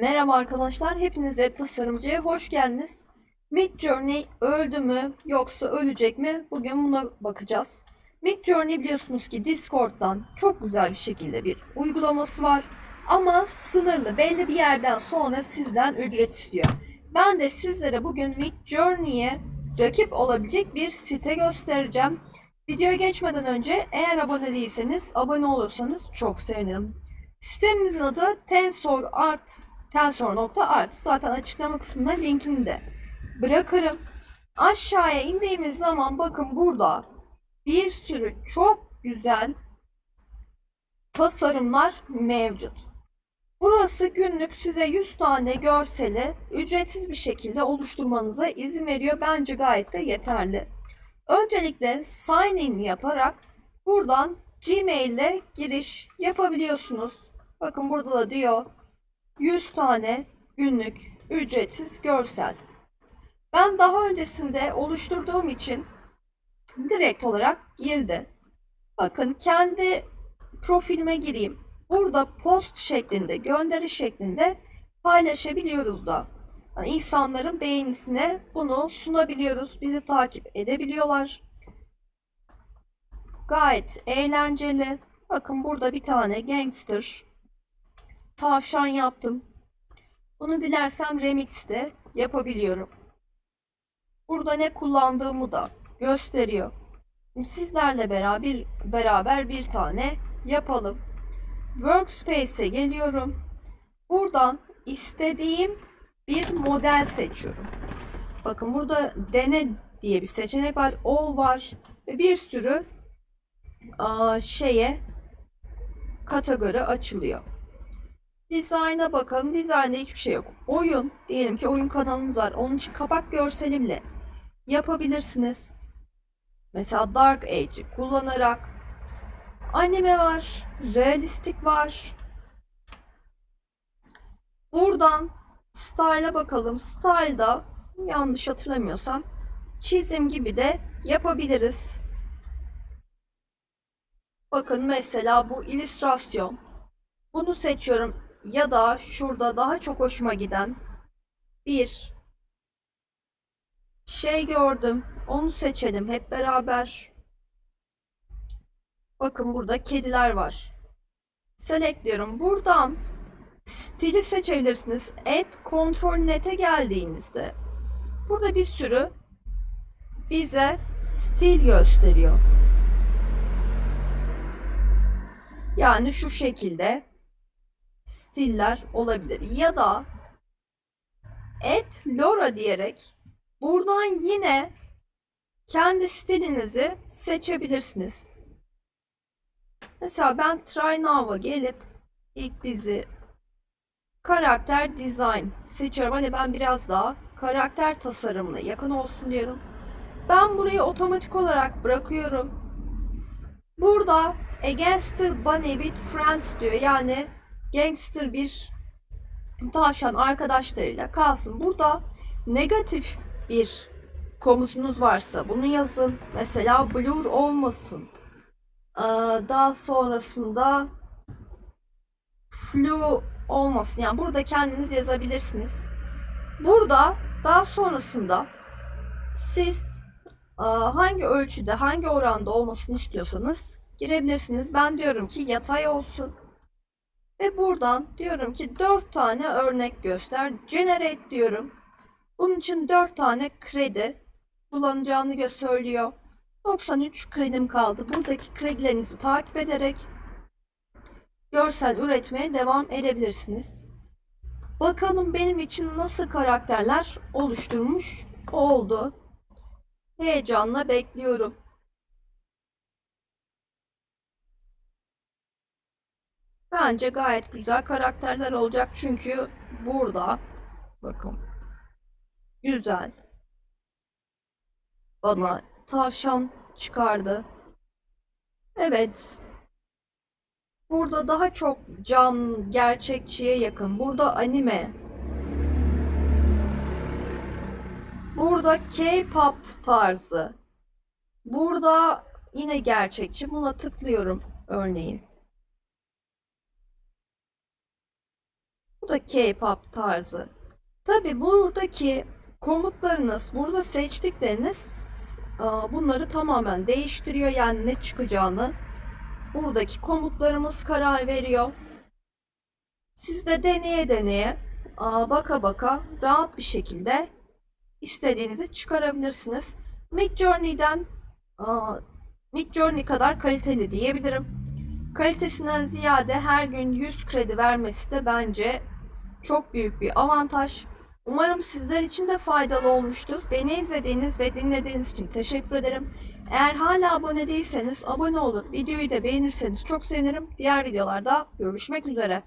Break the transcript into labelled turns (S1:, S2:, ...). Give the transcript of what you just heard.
S1: Merhaba arkadaşlar, hepiniz web tasarımcıya hoş geldiniz. Midjourney öldü mü yoksa ölecek mi? Bugün buna bakacağız. Midjourney biliyorsunuz ki Discord'dan çok güzel bir şekilde bir uygulaması var. Ama sınırlı, belli bir yerden sonra sizden ücret istiyor. Ben de sizlere bugün Midjourney'e rakip olabilecek bir site göstereceğim. Videoya geçmeden önce eğer abone değilseniz abone olursanız çok sevinirim. Sitemizin adı TensorArt, tensor.art. Zaten açıklama kısmında linkini de bırakırım. Aşağıya indiğimiz zaman bakın burada bir sürü çok güzel tasarımlar mevcut. Burası günlük size 100 tane görseli ücretsiz bir şekilde oluşturmanıza izin veriyor. Bence gayet de yeterli. Öncelikle sign in yaparak buradan Gmail ile giriş yapabiliyorsunuz. Bakın burada da diyor 100 tane günlük ücretsiz görsel. Ben daha öncesinde oluşturduğum için direkt olarak girdi. Bakın kendi profilime gireyim. Burada post şeklinde, gönderi şeklinde paylaşabiliyoruz da. Yani insanların beğenisine bunu sunabiliyoruz. Bizi takip edebiliyorlar. Gayet eğlenceli. Bakın burada bir tane gangster tavşan yaptım. Bunu dilersem remix de yapabiliyorum. Burada ne kullandığımı da gösteriyor. Sizlerle beraber beraber bir tane yapalım. Workspace'e geliyorum. Buradan istediğim bir model seçiyorum. Bakın burada dene diye bir seçenek var. All var ve bir sürü şeye kategori açılıyor. Design'a bakalım. Design'da hiçbir şey yok. Oyun. Diyelim ki oyun kanalınız var. Onun için kapak görselimle yapabilirsiniz. Mesela Dark Age'i kullanarak. Anime var. Realistik var. Buradan Style'a bakalım. Style'da yanlış hatırlamıyorsam çizim gibi de yapabiliriz. Bakın mesela bu illüstrasyon. Bunu seçiyorum ya da şurada daha çok hoşuma giden bir şey gördüm. Onu seçelim hep beraber. Bakın burada kediler var. Select diyorum. Buradan stili seçebilirsiniz. Add Control Net'e geldiğinizde burada bir sürü bize stil gösteriyor. Yani şu şekilde stiller olabilir. Ya da et Laura diyerek buradan yine kendi stilinizi seçebilirsiniz. Mesela ben Try Now'a gelip ilk bizi karakter design seçiyorum. Hani ben biraz daha karakter tasarımına yakın olsun diyorum. Ben burayı otomatik olarak bırakıyorum. Burada A Gangster Bunny with Friends diyor. Yani gangster bir tavşan arkadaşlarıyla kalsın. Burada negatif bir komutunuz varsa bunu yazın. Mesela blur olmasın. Ee, Daha sonrasında flu olmasın. Yani burada kendiniz yazabilirsiniz. Burada daha sonrasında siz e, hangi ölçüde, hangi oranda olmasını istiyorsanız girebilirsiniz. Ben diyorum ki yatay olsun. Ve buradan diyorum ki 4 tane örnek göster. Generate diyorum. Bunun için 4 tane kredi kullanacağını söylüyor. 93 kredim kaldı. Buradaki kredilerinizi takip ederek görsel üretmeye devam edebilirsiniz. Bakalım benim için nasıl karakterler oluşturmuş oldu. Heyecanla bekliyorum. Bence gayet güzel karakterler olacak çünkü burada bakın güzel bana tavşan çıkardı. Evet. Burada daha çok can gerçekçiye yakın. Burada anime. Burada K-pop tarzı. Burada yine gerçekçi. Buna tıklıyorum örneğin. Bu da K-pop tarzı. Tabi buradaki komutlarınız, burada seçtikleriniz aa, bunları tamamen değiştiriyor. Yani ne çıkacağını buradaki komutlarımız karar veriyor. Siz de deneye deneye, aa, baka baka rahat bir şekilde istediğinizi çıkarabilirsiniz. Midjourney'den aa, Midjourney kadar kaliteli diyebilirim. Kalitesinden ziyade her gün 100 kredi vermesi de bence çok büyük bir avantaj. Umarım sizler için de faydalı olmuştur. Beni izlediğiniz ve dinlediğiniz için teşekkür ederim. Eğer hala abone değilseniz abone olur, videoyu da beğenirseniz çok sevinirim. Diğer videolarda görüşmek üzere.